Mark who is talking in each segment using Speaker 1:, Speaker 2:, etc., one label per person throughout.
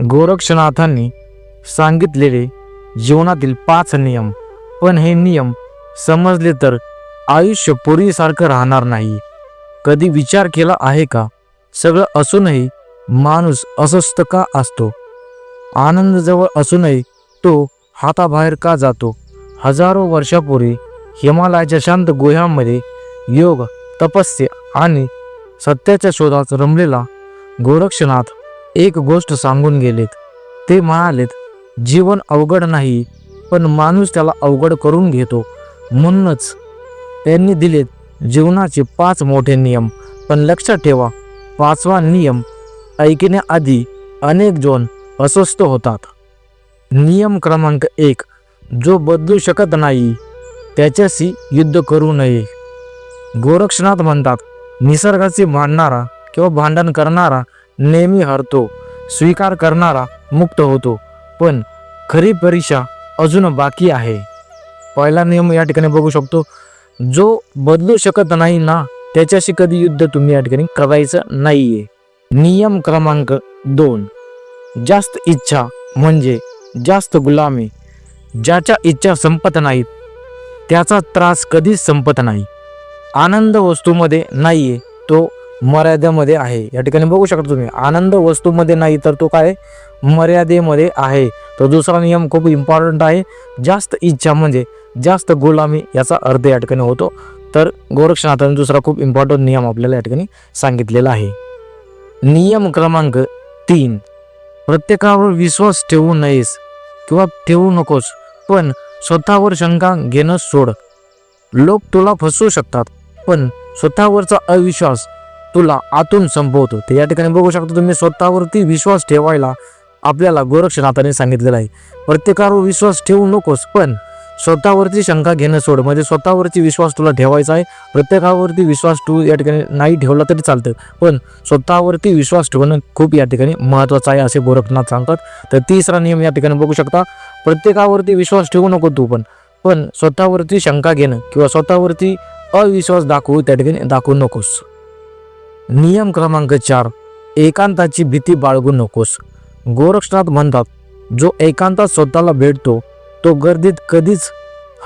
Speaker 1: गोरक्षनाथांनी सांगितलेले जीवनातील पाच नियम पण हे नियम समजले तर आयुष्य पूर्वीसारखं राहणार नाही. कधी विचार केला आहे का? सगळं असूनही माणूस अस्वस्थ का असतो? आनंद जवळ असूनही तो हाताबाहेर का जातो? हजारो वर्षापूर्वी हिमालयाच्या शांत गुह्यांमध्ये योग तपस्या आणि सत्याच्या शोधात रमलेला गोरक्षनाथ एक गोष्ट सांगून गेलेत. ते म्हणालेत जीवन अवघड नाही पण माणूस त्याला अवघड करून घेतो. म्हणूनच त्यांनी दिलेत जीवनाचे पाच मोठे नियम. पण लक्षात ठेवा पाचवा नियम ऐकण्याआधी अनेक जण अस्वस्थ होतात. नियम क्रमांक एक जो बदलू शकत नाही त्याच्याशी युद्ध करू नये. गोरक्षनाथ म्हणतात निसर्गाचे मांडणारा किंवा भांडण करणारा नेहमी हरतो स्वीकार करणारा मुक्त होतो. पण खरी परीक्षा अजून बाकी आहे. पहिला नियम या ठिकाणी बघू शकतो. जो बदलू शकत नाही ना त्याच्याशी कधी युद्ध तुम्ही या ठिकाणी करायचं नाहीये. नियम क्रमांक दोन. जास्त इच्छा म्हणजे जास्त गुलामी. ज्याच्या इच्छा संपत नाहीत त्याचा त्रास कधीच संपत नाही. आनंद वस्तूमध्ये नाहीये तो मर्यादेमध्ये आहे. या ठिकाणी बघू शकता तुम्ही आनंद वस्तूमध्ये नाही तर तो काय? मर्यादेमध्ये आहे. तर दुसरा नियम खूप इम्पॉर्टंट आहे. जास्त इच्छा म्हणजे जास्त गुलामी याचा अर्थ या ठिकाणी होतो. तर गोरक्षनाथाने दुसरा खूप इम्पॉर्टंट नियम आपल्याला या ठिकाणी सांगितलेला आहे. नियम क्रमांक तीन. प्रत्येकावर विश्वास ठेवू नयेस किंवा ठेवू नकोस पण स्वतःवर शंका घेणं सोड. लोक तुला फसवू शकतात पण स्वतःवरचा अविश्वास तुला आतून संपवतो. ते या ठिकाणी बघू शकता तुम्ही स्वतःवरती विश्वास ठेवायला आपल्याला गोरक्षनाथाने सांगितलेलं आहे. प्रत्येकावर विश्वास ठेवू नकोस पण स्वतःवरती शंका घेणं सोड. म्हणजे स्वतःवरती विश्वास तुला ठेवायचा आहे. प्रत्येकावरती विश्वास तू या ठिकाणी नाही ठेवला तरी चालतं. पण स्वतःवरती विश्वास ठेवणं खूप या ठिकाणी महत्त्वाचं आहे असे गोरखनाथ सांगतात. तर तिसरा नियम या ठिकाणी बघू शकता. प्रत्येकावरती विश्वास ठेवू नको तू पण. पण स्वतःवरती शंका घेणं किंवा स्वतःवरती अविश्वास दाखवू त्या ठिकाणी दाखवू नकोस. नियम क्रमांक चार. एकांताची भीती बाळगू नकोस. गोरक्षनाथ म्हणतात जो एकांतात स्वतःला भेटतो तो गर्दीत कधीच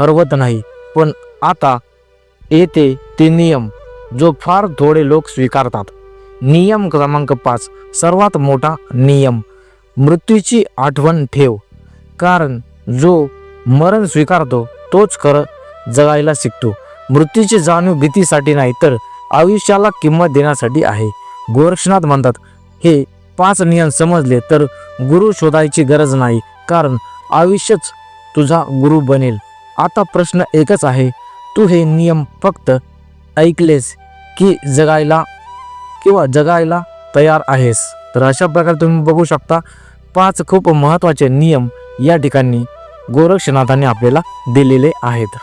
Speaker 1: हरवत नाही. पण आता येते ते नियम जो फार थोडे लोक स्वीकारतात. नियम क्रमांक पाच. सर्वात मोठा नियम मृत्यूची आठवण ठेव. कारण जो मरण स्वीकारतो तोच खरं जगायला शिकतो. मृत्यूची जाणीव भीतीसाठी नाही तर आयुष्याला किंमत देण्यासाठी आहे. गोरक्षनाथ म्हणतात हे पाच नियम समजले तर गुरु शोधायची गरज नाही कारण आयुष्यच तुझा गुरु बनेल. आता प्रश्न एकच आहे तू हे नियम फक्त ऐकलेस की जगायला किंवा जगायला तयार आहेस तर अशा प्रकारे तुम्ही बघू शकता पाच खूप महत्त्वाचे नियम या ठिकाणी गोरक्षनाथाने आपल्याला दिलेले आहेत.